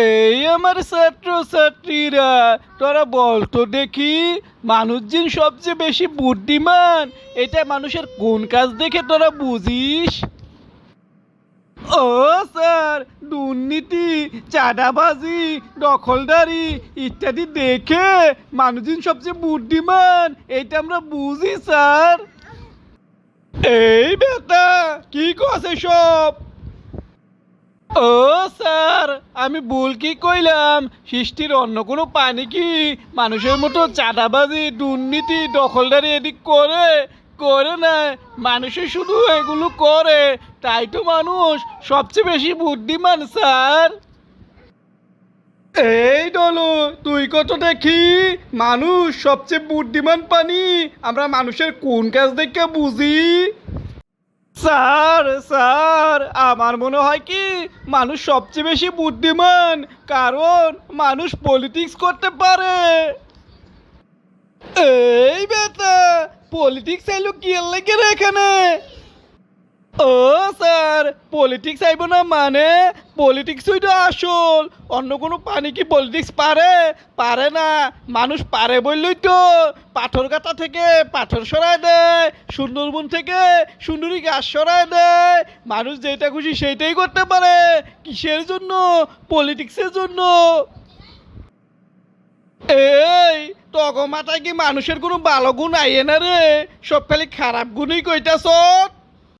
এই আমার ছাত্র ছাত্রীরা তোরা বল তো দেখি, মানুষজন সবচেয়ে বেশি বুদ্ধিমান, এটা মানুষের কোন কাজ দেখে তোরা বুঝিস? ও স্যার, দুর্নীতি, চাঁদাবাজি, দখলদারি ইত্যাদি দেখে মানুষজন সবচেয়ে বুদ্ধিমান, এটা আমরা বুঝি, স্যার। এই বেটা, কি কছে সব? ও স্যার, আমি ভুল কি কইলাম? সৃষ্টির অন্য কোনো পানি কি মানুষের মতো চাঁদাবাজি, দুর্নীতি, দখলদারি এদিক করে? করে না, মানুষে শুধু এগুলো করে। তাই তো মানুষ সবচেয়ে বেশি বুদ্ধিমান, স্যার। এই ডলো, তুই কত দেখি? মানুষ সবচেয়ে বুদ্ধিমান পানি। আমরা মানুষের কোন কাজ দেখে বুঝি? স্যার স্যার, আমার মনে হয় কি মানুষ সবচেয়ে বেশি বুদ্ধিমান, কারণ মানুষ পলিটিক্স করতে পারে। এই বেটা পলিটিক্স এলো কি এর লাগে এখানে। ও, স্যার পলিটিক্স আইব না মানে? পলিটিক্স তো আসল। অন্য কোনো পানি কি পলিটিক্স পারে? পারে না। মানুষ পারে বললেই তো। পাথর কাটা থেকে পাথর সরায় দেয়। সুন্দরবন থেকে সুন্দরী গাছ সরায় দেয়। মানুষ যেটা খুশি সেইটাই করতে পারে। কিসের জন্য? পলিটিক্সের জন্য। এই মাথায় কি মানুষের কোনো ভালো গুণ আইয়ে না রে? সব খালি খারাপ গুণই কইতাছ?